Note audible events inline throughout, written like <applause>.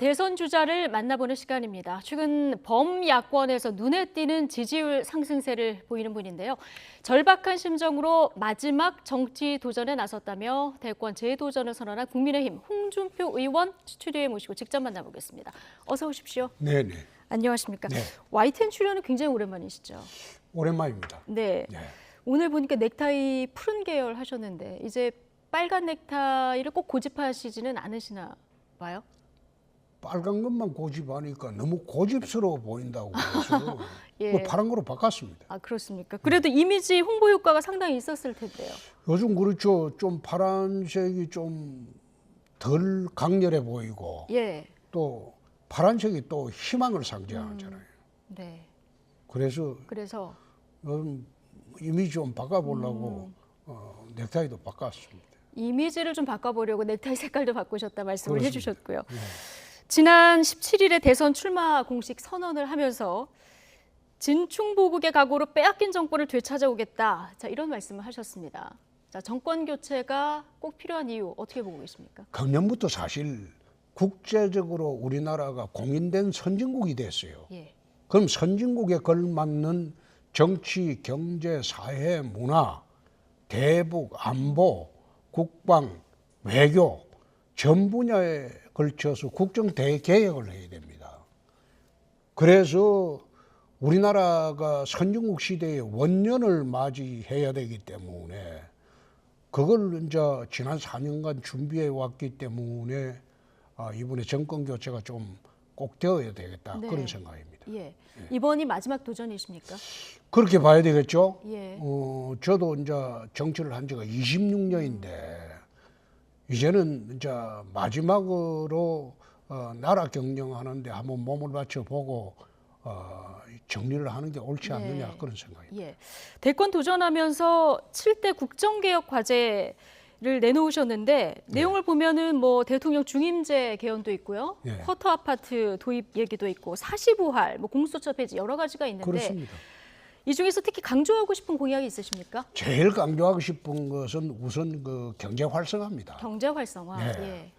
대선 주자를 만나보는 시간입니다. 최근 범야권에서 눈에 띄는 지지율 상승세를 보이는 분인데요. 절박한 심정으로 마지막 정치 도전에 나섰다며 대권 재도전을 선언한 국민의힘 홍준표 의원 스튜디오에 모시고 직접 만나보겠습니다. 어서 오십시오. 네 네. 안녕하십니까? 네. YTN 출연은 굉장히 오랜만이시죠? 오랜만입니다. 네. 네. 오늘 보니까 넥타이 푸른 계열 하셨는데 이제 빨간 넥타이를 꼭 고집하시지는 않으시나 봐요? 빨간 것만 고집하니까 너무 고집스러워 보인다고 그래서 <laughs> 예. 뭐 파란 거로 바꿨습니다. 아 그렇습니까? 그래도 이미지 홍보 효과가 상당히 있었을 텐데요. 요즘 그렇죠. 좀 파란색이 좀 덜 강렬해 보이고 예, 또 파란색이 또 희망을 상징하잖아요. 네. 그래서 그래서 음, 이미지 좀 바꿔보려고 음. 어, 넥타이도 바꿨습니다. 이미지를 좀 바꿔보려고 넥타이 색깔도 바꾸셨다 말씀을 그렇습니다. 해주셨고요. 네. 지난 17일에 대선 출마 공식 선언을 하면서 진충보국의 각오로 빼앗긴 정권을 되찾아오겠다. 자 이런 말씀을 하셨습니다. 자 정권 교체가 꼭 필요한 이유 어떻게 보고 계십니까? 작년부터 사실 국제적으로 우리나라가 공인된 선진국이 됐어요. 예, 그럼 선진국에 걸맞는 정치, 경제, 사회, 문화, 대북, 안보, 국방, 외교 전 분야에 걸쳐서 국정 대개혁을 해야 됩니다. 그래서 우리나라가 선진국 시대의 원년을 맞이해야 되기 때문에 그걸 이제 지난 4년간 준비해 왔기 때문에 아, 이번에 정권 교체가 좀 꼭 되어야 되겠다 네. 그런 생각입니다. 예. 이번이 마지막 도전이십니까? 그렇게 봐야 되겠죠. 예. 어, 저도 이제 정치를 한 지가 26년인데 이제는 이제 마지막으로 어, 나라 경영하는데 한번 몸을 바쳐 보고 어, 정리를 하는 게 옳지 않느냐 네. 그런 생각입니다. 예. 대권 도전하면서 7대 국정개혁 과제 를 내놓으셨는데 내용을 보면은 뭐 대통령 중임제 개헌도 있고요. 예. 쿼터 아파트 도입 얘기도 있고 사시부활, 뭐 공수처 폐지 여러 가지가 있는데 그렇습니다. 이 중에서 특히 강조하고 싶은 공약이 있으십니까? 제일 강조하고 싶은 것은 우선 그 경제 활성화입니다. 경제 활성화. 네. 예.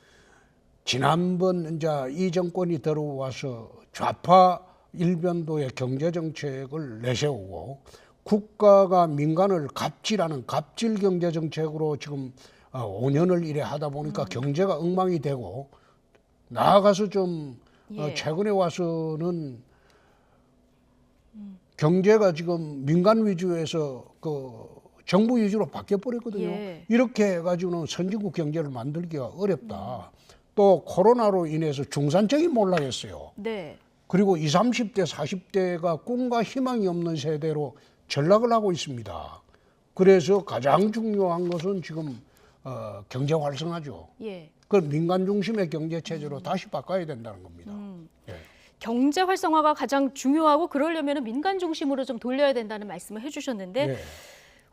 지난번 이제 이 정권이 들어와서 좌파 일변도의 경제 정책을 내세우고 국가가 민간을 갑질하는 갑질 경제 정책으로 지금 어, 5년을 이래 하다 보니까 경제가 엉망이 되고 나아가서 좀 어, 예. 최근에 와서는 경제가 지금 민간 위주에서 그 정부 위주로 바뀌어 버렸거든요. 예. 이렇게 해가지고는 선진국 경제를 만들기가 어렵다. 또 코로나로 인해서 중산층이 몰락했어요. 네. 그리고 20, 30대, 40대가 꿈과 희망이 없는 세대로 전락을 하고 있습니다. 그래서 가장 중요한 것은 지금 어, 경제 활성화죠. 예. 그 민간 중심의 경제 체제로 다시 바꿔야 된다는 겁니다. 음. 예. 경제 활성화가 가장 중요하고 그러려면 민간 중심으로 좀 돌려야 된다는 말씀을 해주셨는데 예.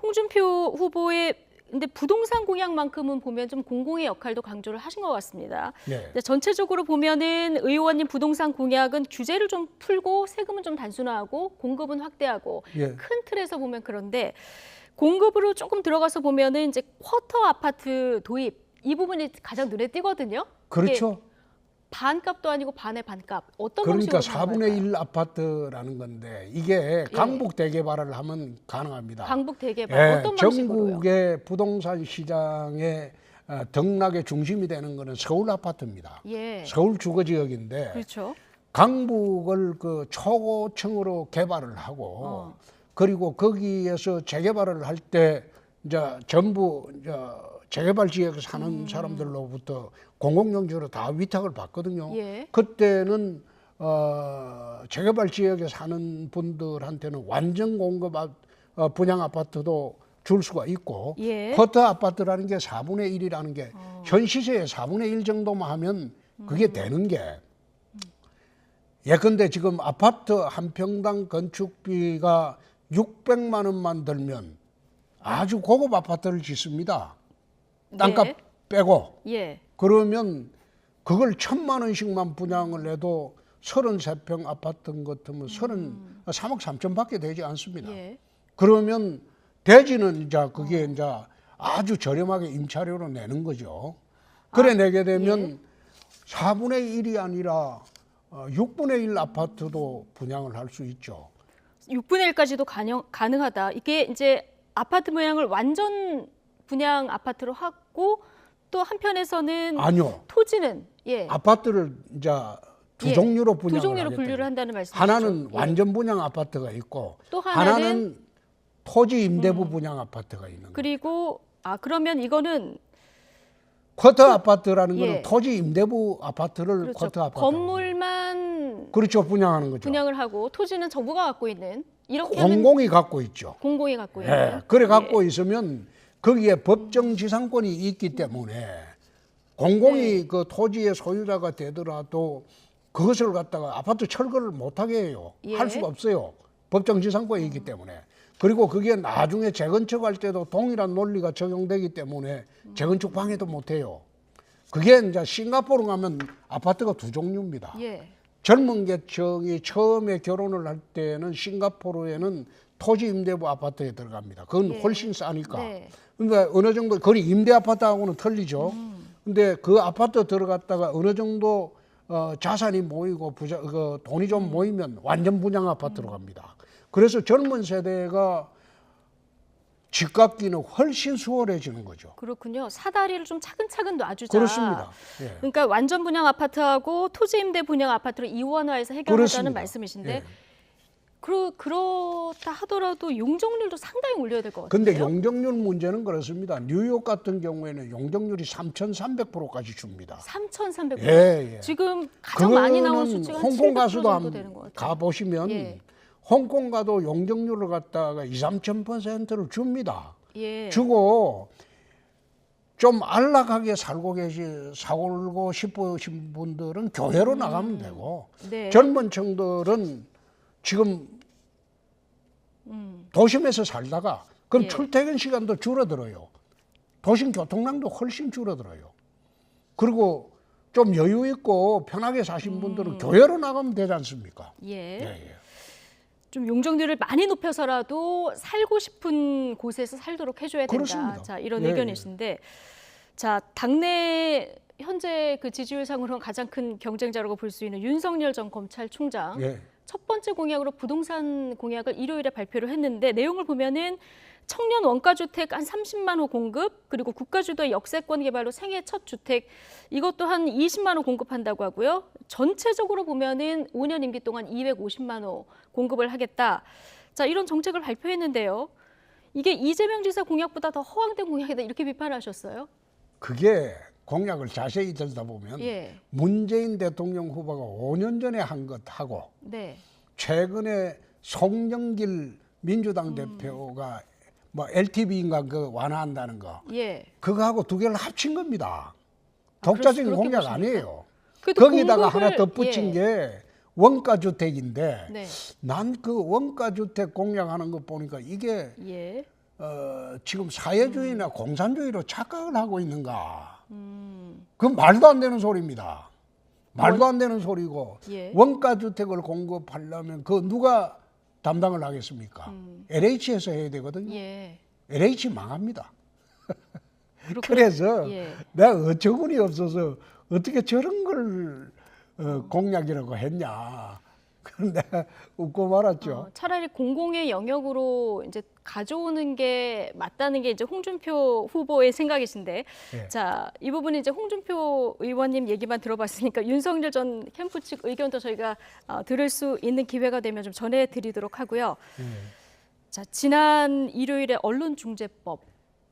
홍준표 후보의 근데 부동산 공약만큼은 보면 좀 공공의 역할도 강조를 하신 것 같습니다. 예. 근데 전체적으로 보면은 의원님 부동산 공약은 규제를 좀 풀고 세금은 좀 단순화하고 공급은 확대하고 예. 큰 틀에서 보면 그런데 공급으로 조금 들어가서 보면은 이제 쿼터 아파트 도입 이 부분이 가장 눈에 띄거든요. 그렇죠. 반값도 아니고 반의 반값 어떤 그러니까 방식으로 4분의 가능할까요? 1 아파트라는 건데 이게 강북 대개발을 하면 가능합니다. 강북 대개발 예, 어떤 방식으로요? 전국의 부동산 시장의 어, 등락의 중심이 되는 것은 서울 아파트입니다. 예, 서울 주거 지역인데 그렇죠. 강북을 그 초고층으로 개발을 하고 어. 그리고 거기에서 재개발을 할 때 이제 전부 이제 재개발 지역에 사는 음. 사람들로부터 공공용지로 다 위탁을 받거든요. 예. 그때는 어, 재개발 지역에 사는 분들한테는 완전 공급 아, 어, 분양 아파트도 줄 수가 있고 예. 쿼터 아파트라는 게 4분의 1이라는 게 어. 현 시세의 4분의 1 정도만 하면 그게 음. 되는 게 예컨대 지금 아파트 한 평당 건축비가 600만 원만 들면 아주 고급 아파트를 짓습니다. 땅값 네. 빼고 예. 그러면 그걸 천만 원씩만 분양을 해도 33평 아파트 같으면 30, 3억 3천밖에 되지 않습니다. 음. 예. 그러면 대지는 이제 그게 이제 아주 저렴하게 임차료로 내는 거죠. 그래 내게 되면 4분의 1이 아니라 어, 6분의 1 아파트도 분양을 할 수 있죠. 6분의 1까지도 가능, 가능하다. 이게 이제 아파트 모양을 완전 분양 아파트로 하고 또 한편에서는 아니요. 토지는 예. 아파트를 이제 두 예. 종류로 분양을 두 종류로 하겠다. 분류를 한다는 말씀이시죠. 하나는 예. 완전 분양 아파트가 있고 또 하나는, 음. 하나는 토지 임대부 분양 아파트가 있는 거예요. 그리고 아 그러면 이거는 쿼터 아파트라는 예. 거는 토지 임대부 아파트를 그렇죠. 쿼터 아파트 건물만 그렇죠 분양하는 거죠. 분양을 하고 토지는 정부가 갖고 있는 이렇게 하면 공공이 갖고 있죠. 공공이 갖고 있는 예. 그래 갖고 있으면 거기에 법정 지상권이 있기 때문에 공공이 네. 그 토지의 소유자가 되더라도 그것을 갖다가 아파트 철거를 못하게 해요. 예. 할 수가 없어요. 법정 지상권이 있기 때문에. 그리고 그게 나중에 재건축할 때도 동일한 논리가 적용되기 때문에 재건축 방해도 못해요. 그게 이제 싱가포르 가면 아파트가 두 종류입니다. 예. 젊은 계층이 처음에 결혼을 할 때는 싱가포르에는 토지 임대부 아파트에 들어갑니다. 그건 예. 훨씬 싸니까. 네. 그러니까 어느 정도 거리 임대 아파트하고는 틀리죠. 음. 근데 그 아파트 들어갔다가 어느 정도 어, 자산이 모이고 부자, 그 돈이 음. 좀 모이면 완전 분양 아파트로 갑니다. 그래서 젊은 세대가 집 갚기는 훨씬 수월해지는 거죠. 그렇군요. 사다리를 좀 차근차근 놔주자. 그렇습니다. 예. 그러니까 완전 분양 아파트하고 토지 임대 분양 아파트를 이원화해서 해결하자는. 말씀이신데 예. 그러, 그렇다 하더라도 용적률도 상당히 올려야 될 것 같아요. 근데 용적률 문제는 그렇습니다. 뉴욕 같은 경우에는 용적률이 3,300%까지 줍니다. 3,300. 예, 예. 지금 가장 많이 나온 수치가 한 홍콩 700% 가서도 정도 되는 것 같아요. 가 보시면 예. 홍콩 가도 용적률을 갖다가 2, 3천 퍼센트를 줍니다. 예. 주고 좀 안락하게 살고 계시 살고 싶으신 분들은 교회로 나가면 되고 음. 네. 젊은 층들은 지금 도심에서 살다가 그럼 음. 예. 출퇴근 시간도 줄어들어요. 도심 교통량도 훨씬 줄어들어요. 그리고 좀 여유 있고 편하게 사신 분들은 교회로 나가면 되지 않습니까? 음. 예. 예, 예. 좀 용적률을 많이 높여서라도 살고 싶은 곳에서 살도록 해줘야 된다. 그렇습니다. 자 이런 예, 의견이신데, 자 당내 현재 그 지지율상으로 가장 큰 경쟁자라고 볼 수 있는 윤석열 전 검찰총장 예. 첫 번째 공약으로 부동산 공약을 일요일에 발표를 했는데 내용을 보면은 청년 원가 주택 한 30만 호 공급 그리고 국가 주도의 역세권 개발로 생애 첫 주택 이것도 한 20만 호 공급한다고 하고요. 전체적으로 보면은 5년 임기 동안 250만 호 공급을 하겠다. 자, 이런 정책을 발표했는데요. 이게 이재명 지사 공약보다 더 허황된 공약이다 이렇게 비판하셨어요. 그게 공약을 자세히 들다 보면 예. 문재인 대통령 후보가 5년 전에 한 것하고 네. 최근에 송영길 음. 민주당 대표가 뭐 LTV인가 그 완화한다는 거 예. 그거하고 두 개를 합친 겁니다. 아, 독자적인 그렇게 공약 보십니까? 아니에요. 거기다가 공급을- 하나 덧붙인 예. 게 원가 주택인데 네. 난그 원가 주택 공약하는 거 보니까 이게 예. 어, 지금 사회주의나 음. 공산주의로 착각을 하고 있는가? 그건 말도 안 되는 소리입니다. 말도 안 되는 소리고 예. 원가 주택을 공급하려면 그 누가 담당을 하겠습니까? LH에서 해야 되거든요. 음. 예. LH 망합니다. 그래서 예. 내가 어처구니 없어서 어떻게 저런 걸 어, 공약이라고 했냐. 그런 내가 웃고 말았죠. 어, 차라리 공공의 영역으로 이제 가져오는 게 맞다는 게 이제 홍준표 후보의 생각이신데, 예. 자 이 부분은 이제 홍준표 의원님 얘기만 들어봤으니까 윤석열 전 캠프 측 의견도 저희가 어, 들을 수 있는 기회가 되면 좀 전해드리도록 하고요. 예. 자 지난 일요일에 언론중재법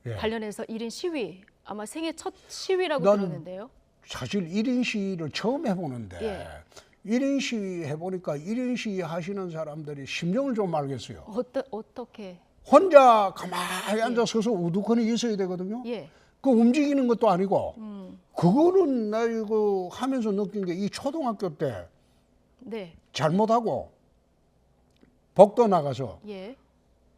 예. 관련해서 1인 시위 아마 생애 첫 시위라고 난 들었는데요. 사실 1인 시위를 처음 해보는데 예. 1인 시위 해보니까 1인 시위 하시는 사람들이 심정을 좀 알겠어요. 어떠, 어떻게? 혼자 가만히 앉아 서서 우두커니 있어야 되거든요. 예. 그 움직이는 것도 아니고 음, 그거는 나 이거 하면서 느낀 게 이 초등학교 때 네. 잘못하고 복도 나가서 예.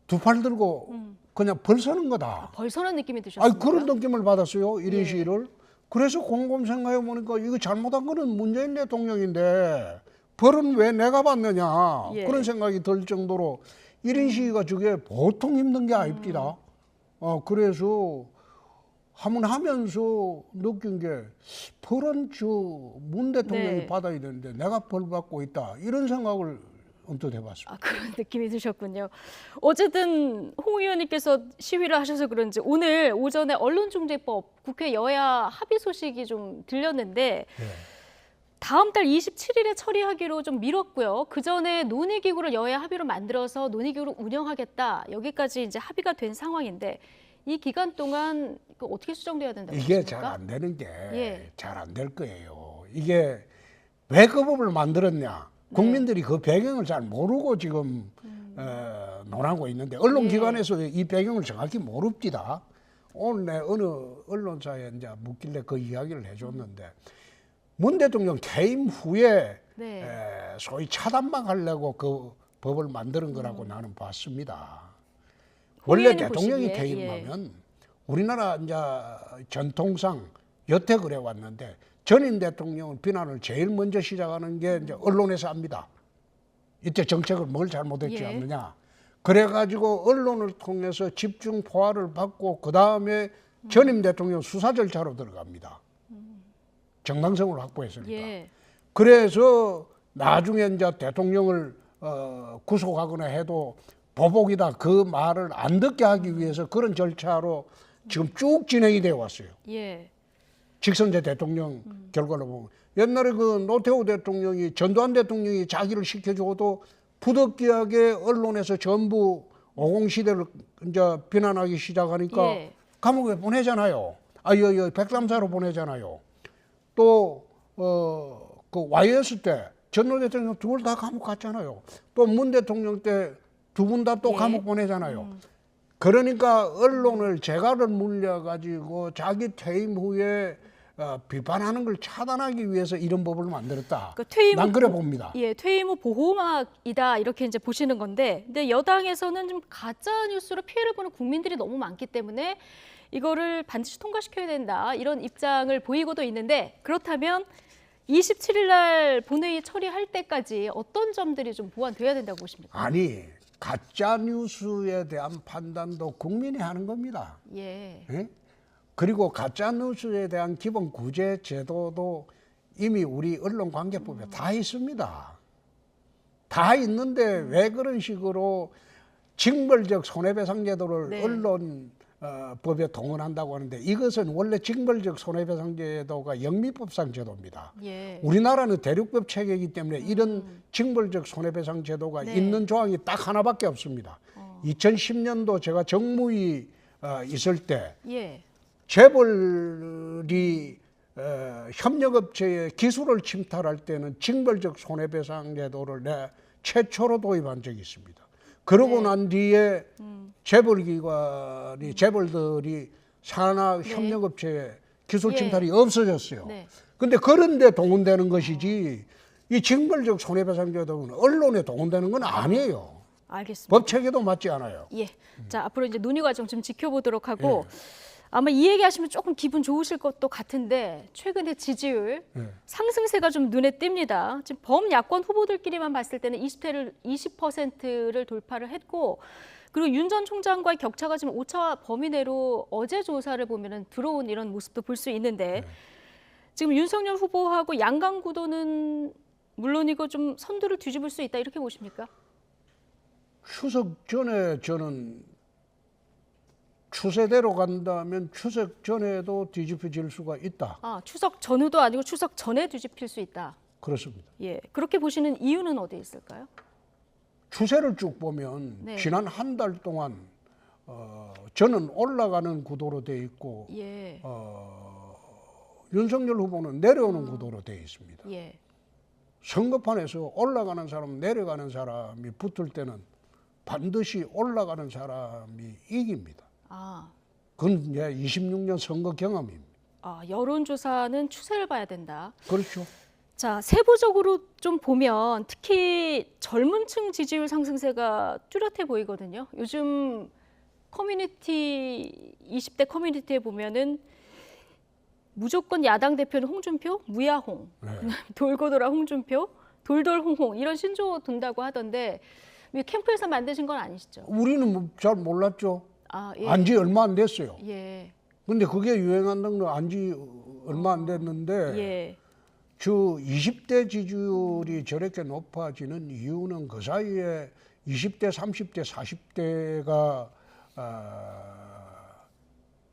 두팔 들고 그냥 벌서는 거다. 벌써는 느낌이 아니 드셨습니까? 그런 느낌을 받았어요. 1인 예. 시위를. 그래서 곰곰 생각해 보니까 이거 잘못한 거는 문재인 대통령인데 벌은 왜 내가 받느냐 예. 그런 생각이 들 정도로 1인 시위가 저게 보통 힘든 게 아닙니다. 어 그래서 한번 하면서 느낀 게 벌은 저 문 대통령이 네. 받아야 되는데 내가 벌 받고 있다 이런 생각을 언뜻 해봤습니다. 아, 그런 느낌이 드셨군요. 어쨌든 홍 의원님께서 시위를 하셔서 그런지 오늘 오전에 언론중재법 국회 여야 합의 소식이 좀 들렸는데 네. 다음 달 27일에 처리하기로 좀 미뤘고요. 그 전에 논의기구를 여야 합의로 만들어서 논의기구를 운영하겠다. 여기까지 이제 합의가 된 상황인데 이 기간 동안 그 어떻게 수정돼야 된다고 이게? 잘 안 되는 게 예. 잘안될 거예요. 이게 왜 그 법을 만들었냐? 네. 국민들이 그 배경을 잘 모르고 지금 어, 논하고 있는데 언론기관에서 이 배경을 정확히 모릅니다. 오늘 내 어느 언론사에 이제 묻길래 그 이야기를 해줬는데 문 대통령 퇴임 후에 네. 에, 소위 차단막 하려고 그 법을 만드는 거라고 나는 봤습니다. 원래 대통령이 퇴임하면 우리나라 이제 전통상 여태 그래 왔는데 전임 대통령을 비난을 제일 먼저 시작하는 게 이제 언론에서 합니다. 이때 정책을 뭘 잘못했지 예. 않느냐. 그래가지고 언론을 통해서 집중 포화를 받고 그 다음에 전임 대통령 수사 절차로 들어갑니다. 정당성을 확보했으니까. 예. 그래서 나중에 이제 대통령을 어, 구속하거나 해도 보복이다 그 말을 안 듣게 하기 위해서 그런 절차로 지금 쭉 진행이 되어 왔어요. 예. 직선제 대통령 결과를 보면 옛날에 그 노태우 대통령이 전두환 대통령이 자기를 시켜줘도 부득이하게 언론에서 전부 오공시대를 이제 비난하기 시작하니까 예. 감옥에 보내잖아요. 아, 여, 여, 백삼사로 보내잖아요. 또, 어, 그 YS 때 전노 대통령 두 분 다 감옥 갔잖아요. 또 문 대통령 때 두 분 다또 예. 감옥 보내잖아요. 그러니까 언론을 재갈을 물려가지고 자기 퇴임 후에 어, 비판하는 걸 차단하기 위해서 이런 법을 만들었다. 그러니까 퇴임 난후 그래 보- 봅니다. 예, 퇴임 후 보호막이다 이렇게 이제 보시는 건데, 근데 여당에서는 좀 가짜 뉴스로 피해를 보는 국민들이 너무 많기 때문에 이거를 반드시 통과시켜야 된다 이런 입장을 보이고도 있는데 그렇다면 27일 날 본회의 처리할 때까지 어떤 점들이 좀 보완돼야 된다고 보십니까? 아니 가짜 뉴스에 대한 판단도 국민이 하는 겁니다. 예, 예? 그리고 가짜 뉴스에 대한 기본 구제 제도도 이미 우리 언론관계법에 다 있습니다. 다 있는데 왜 그런 식으로 징벌적 손해배상 제도를 네. 언론 어, 법에 동원한다고 하는데 이것은 원래 징벌적 손해배상 제도가 영미법상 제도입니다. 예, 우리나라는 대륙법 체계이기 때문에 이런 징벌적 손해배상 제도가 네. 있는 조항이 딱 하나밖에 없습니다. 2010년도 제가 정무위 어, 있을 때 예, 재벌이 어, 협력업체의 기술을 침탈할 때는 징벌적 손해배상 제도를 내 최초로 도입한 적이 있습니다. 그러고 네. 난 뒤에 재벌기관이 재벌들이 산하 네. 협력업체의 기술 예. 침탈이 없어졌어요. 네. 근데 그런데 동원되는 것이지 이 징벌적 손해배상 제도는 언론에 동원되는 건 아니에요. 알겠습니다. 법 체계도 맞지 않아요. 예. 자, 앞으로 이제 논의 과정 좀 지켜보도록 하고 아마 이 얘기 하시면 조금 기분 좋으실 것도 같은데 최근에 지지율 예. 상승세가 좀 눈에 띕니다. 지금 범야권 후보들끼리만 봤을 때는 20대를 20%를 돌파를 했고 그리고 윤 전 총장과의 격차가 지금 오차 범위 내로 어제 조사를 보면은 들어온 이런 모습도 볼 수 있는데 지금 윤석열 후보하고 양강 구도는 물론이고 좀 선두를 뒤집을 수 있다 이렇게 보십니까? 추석 전에 저는 추세대로 간다면 추석 전에도 뒤집혀질 수가 있다. 아, 추석 전후도 아니고 추석 전에 뒤집힐 수 있다. 그렇습니다. 예, 그렇게 보시는 이유는 어디에 있을까요? 추세를 쭉 보면 네. 지난 한 달 동안 어, 저는 올라가는 구도로 돼 있고 예, 어, 윤석열 후보는 내려오는 구도로 돼 있습니다. 예, 선거판에서 올라가는 사람, 내려가는 사람이 붙을 때는 반드시 올라가는 사람이 이깁니다. 아, 그건 이제 26년 선거 경험입니다. 아 여론조사는 추세를 봐야 된다. 그렇죠. 자, 세부적으로 좀 보면 특히 젊은 층 지지율 상승세가 뚜렷해 보이거든요. 요즘 커뮤니티 20대 커뮤니티에 보면은 무조건 야당 대표는 홍준표, 무야홍, 네. <laughs> 돌고 돌아 홍준표, 돌돌 홍홍 이런 신조어 둔다고 하던데 이 캠프에서 만드신 건 아니시죠? 우리는 뭐잘 몰랐죠. 아, 예. 안지 얼마 안 됐어요. 예. 근데 그게 유행한다는 건 안지 얼마 안 됐는데 예. 저 20대 지지율이 저렇게 높아지는 이유는 그 사이에 20대, 30대, 40대가 아,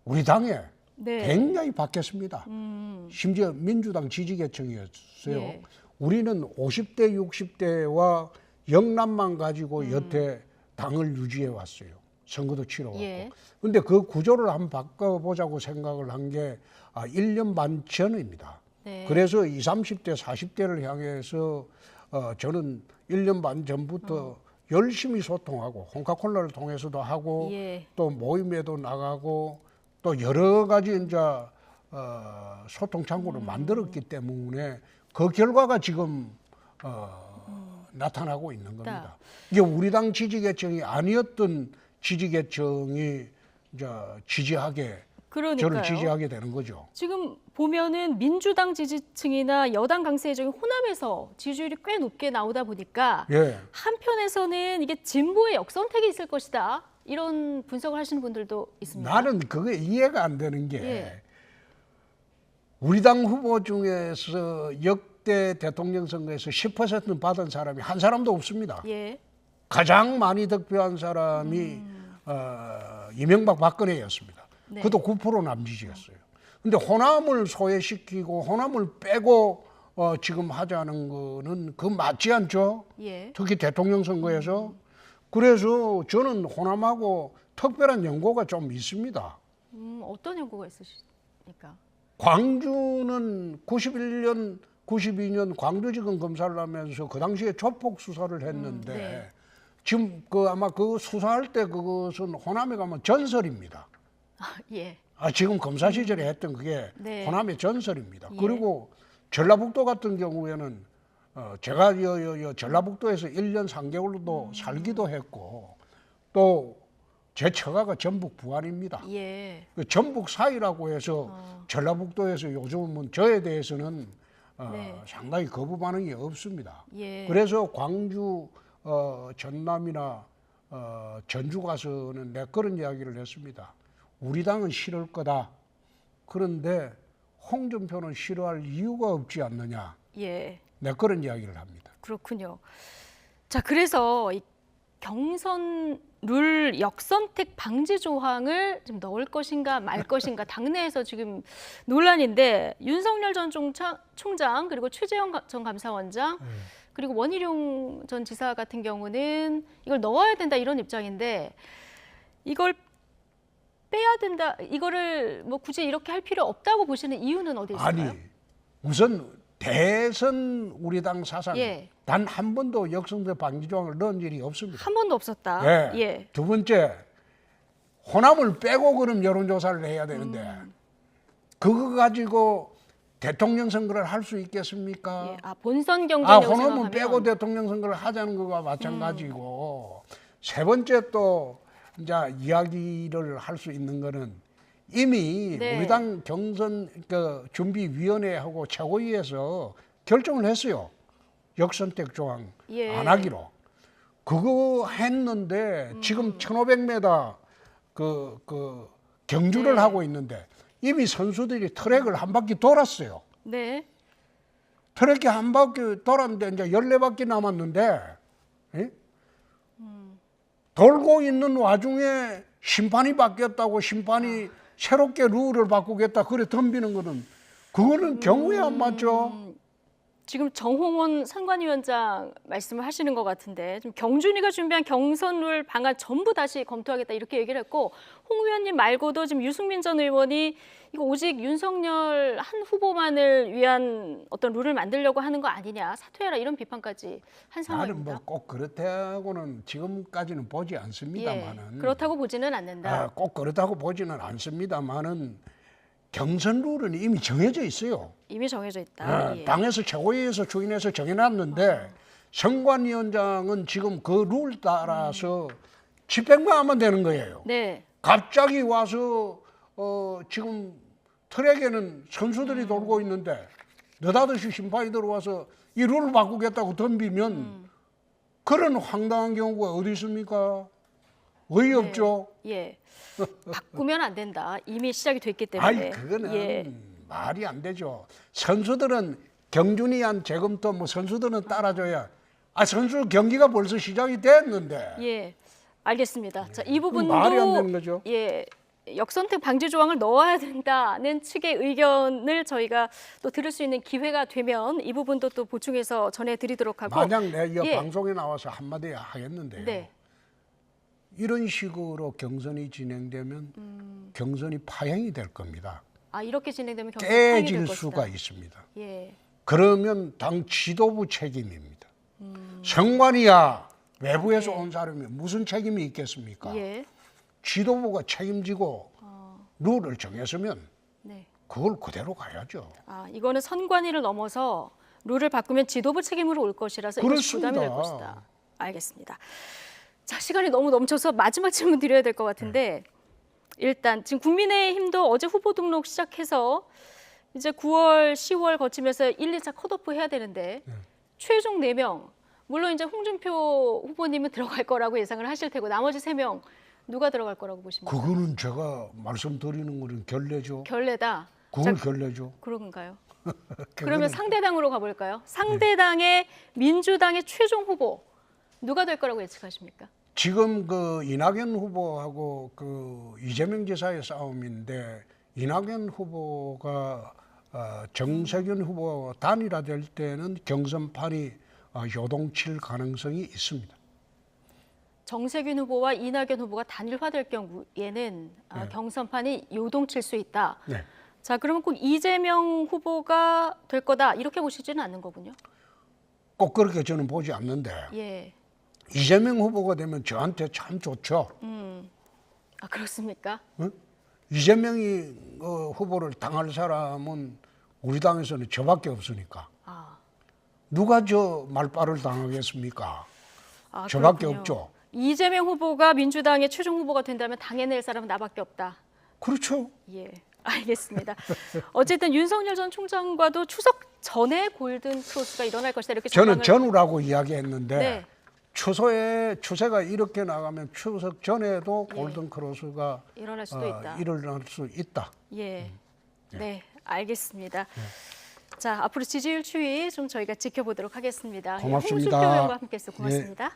우리 당에 네. 굉장히 바뀌었습니다. 음. 심지어 민주당 지지계층이었어요. 예. 우리는 50대, 60대와 영남만 가지고 음. 여태 당을 유지해 왔어요. 선거도 치러왔고. 예. 근데 그 구조를 한번 바꿔보자고 생각을 한 게 아, 1년 반 전입니다. 네. 그래서 20, 30대, 40대를 향해서 어, 저는 1년 반 전부터 어. 열심히 소통하고 홍카콜라를 통해서도 하고 예. 또 모임에도 나가고 또 여러 가지 이제 어, 소통 창구를 음. 만들었기 때문에 그 결과가 지금 어, 나타나고 있는 겁니다. 이게 우리 당 지지계층이 아니었던 지지계층이 이제 지지하게 그러니까요. 저를 지지하게 되는 거죠. 지금 보면은 민주당 지지층이나 여당 강세적인 호남에서 지지율이 꽤 높게 나오다 보니까 예. 한편에서는 이게 진보의 역선택이 있을 것이다. 이런 분석을 하시는 분들도 있습니다. 나는 그게 이해가 안 되는 게 예. 우리 당 후보 중에서 역대 대통령 선거에서 10% 받은 사람이 한 사람도 없습니다. 예. 가장 많이 득표한 사람이 어, 이명박 박근혜였습니다. 네. 그것도 9% 남짓이었어요. 근데 호남을 소외시키고 호남을 빼고 어, 지금 하자는 거는 그 맞지 않죠? 예. 특히 대통령 선거에서 그래서 저는 호남하고 특별한 연고가 좀 있습니다. 음, 어떤 연구가 있으십니까? 광주는 91년, 92년 광주지검 검사를 하면서 그 당시에 조폭 수사를 했는데 음, 네. 지금 그 아마 그 수사할 때 그것은 호남에 가면 전설입니다. 아, 예. 아 지금 검사 시절에 했던 그게 네. 호남의 전설입니다. 예. 그리고 전라북도 같은 경우에는 어, 제가 여, 여, 여 전라북도에서 1년 3개월도 음. 살기도 했고 또 제 처가가 전북 부안입니다. 예. 그 전북 사이라고 해서 어. 전라북도에서 요즘은 저에 대해서는 어, 네. 상당히 거부 반응이 없습니다. 예. 그래서 광주, 어, 전남이나 어, 전주 가서는 내 그런 이야기를 했습니다. 우리 당은 싫을 거다. 그런데 홍준표는 싫어할 이유가 없지 않느냐. 예. 내 그런 이야기를 합니다. 그렇군요. 자, 그래서 이 경선 룰 역선택 방지 조항을 좀 넣을 것인가 말 것인가 <laughs> 당내에서 지금 논란인데 윤석열 전 총장, 총장 그리고 최재형 가- 전 감사원장 네. 그리고 원희룡 전 지사 같은 경우는 이걸 넣어야 된다 이런 입장인데 이걸 빼야 된다 이거를 뭐 굳이 이렇게 할 필요 없다고 보시는 이유는 어디 있을까요? 아니, 우선 대선 우리 당 사상 예. 단한 번도 역선택 방지 조항을 넣은 일이 없습니다. 한 번도 없었다. 예. 예. 두 번째 호남을 빼고 그럼 여론조사를 해야 되는데 음. 그거 가지고 대통령 선거를 할 수 있겠습니까? 예. 아 본선 아 경쟁력을 호남은 빼고 대통령 선거를 하자는 거가 마찬가지고 세 번째 또 이제 이야기를 할 수 있는 거는 이미 네. 우리 당 경선 그 준비위원회하고 최고위에서 결정을 했어요. 역선택 조항 예. 안 하기로. 그거 했는데 음. 지금 1,500m 그, 그 경주를 네. 하고 있는데 이미 선수들이 트랙을 한 바퀴 돌았어요. 네. 트랙이 한 바퀴 돌았는데 이제 14바퀴 남았는데 예? 돌고 있는 와중에 심판이 바뀌었다고 심판이 새롭게 룰을 바꾸겠다 그래 덤비는 거는 그거는 경우에 안 맞죠. 지금 정홍원 선관위원장 말씀을 하시는 것 같은데 좀 경준이가 준비한 경선 룰 방안 전부 다시 검토하겠다 이렇게 얘기를 했고 홍 의원님 말고도 지금 유승민 전 의원이 이거 오직 윤석열 한 후보만을 위한 어떤 룰을 만들려고 하는 거 아니냐 사퇴해라 이런 비판까지 한 나는 상황입니다. 뭐꼭 그렇다고는 지금까지는 보지 않습니다만은 예, 그렇다고 보지는 않는다. 아, 꼭 그렇다고 보지는 않습니다만은 경선 룰은 이미 정해져 있어요. 이미 정해져 있다. 아, 예. 당에서 최고위에서 추인해서 정해놨는데 선관위원장은 지금 그 룰 따라서 집행만 하면 되는 거예요. 네. 갑자기 와서 어, 지금 트랙에는 선수들이 음. 돌고 있는데 느닷없이 심판이 들어와서 이 룰을 바꾸겠다고 덤비면 음. 그런 황당한 경우가 어디 있습니까? 어이없죠. 예. 바꾸면 안 된다. 이미 시작이 됐기 때문에. 아이 그거는 예. 말이 안 되죠. 선수들은 경준이 한 재검토 뭐 선수들은 따라줘야. 아 선수 경기가 벌써 시작이 됐는데 예. 알겠습니다. 자, 이 부분도 말이 안 되는 거죠. 예. 역선택 방지 조항을 넣어야 된다는 측의 의견을 저희가 또 들을 수 있는 기회가 되면 이 부분도 또 보충해서 전해드리도록 하고. 만약 내이 예. 방송에 나와서 한마디 하겠는데요. 네. 이런 식으로 경선이 진행되면 음. 경선이 파행이 될 겁니다. 아 이렇게 진행되면 경선 파행이 될 것이다. 수가 있습니다. 예. 그러면 당 지도부 책임입니다. 음. 선관위야 외부에서 온 사람이 무슨 책임이 있겠습니까? 예. 지도부가 책임지고 어, 룰을 정했으면 네. 그걸 그대로 가야죠. 아 이거는 선관위를 넘어서 룰을 바꾸면 지도부 책임으로 올 것이라서 그렇습니다. 부담이 될 것이다. 알겠습니다. 자 시간이 너무 넘쳐서 마지막 질문 드려야 될 것 같은데 일단 지금 국민의힘도 어제 후보 등록 시작해서 이제 9월, 10월 거치면서 1, 2차 컷오프 해야 되는데 최종 4명 물론 이제 홍준표 후보님은 들어갈 거라고 예상을 하실 테고 나머지 3명 누가 들어갈 거라고 보십니까? 그거는 제가 말씀드리는 거는 결례죠. 결례다. 그걸 자, 결례죠. 그런가요? <laughs> 그러면 상대당으로 가볼까요? 상대당의 민주당의 최종 후보 누가 될 거라고 예측하십니까? 지금 그 이낙연 후보하고 그 이재명 지사의 싸움인데 이낙연 후보가 어, 정세균 후보와 단일화될 때는 경선판이 어, 요동칠 가능성이 있습니다. 정세균 후보와 이낙연 후보가 단일화될 경우에는 아, 네. 경선판이 요동칠 수 있다. 네. 자, 그러면 꼭 이재명 후보가 될 거다 이렇게 보시지는 않는 거군요. 꼭 그렇게 저는 보지 않는데 예. 이재명 후보가 되면 저한테 참 좋죠. 음. 아 그렇습니까? 어? 이재명이 어, 후보를 당할 사람은 우리 당에서는 저밖에 없으니까 아, 누가 저 말빨을 당하겠습니까? 아 저밖에 그렇군요. 없죠. 이재명 후보가 민주당의 최종 후보가 된다면 당해낼 사람은 나밖에 없다. 그렇죠. 예, 알겠습니다. 어쨌든 윤석열 전 총장과도 추석 전에 골든 크로스가 일어날 것이다 이렇게 저는 전후라고 이야기했는데 네. 추석에 추세가 이렇게 나가면 추석 전에도 예. 골든 크로스가 일어날 수도 있다. 일어날 수 있다. 예, 네, 알겠습니다. 자, 앞으로 지지율 추이 좀 저희가 지켜보도록 하겠습니다. 예, 고맙습니다. 홍준표 의원과 함께해서 고맙습니다.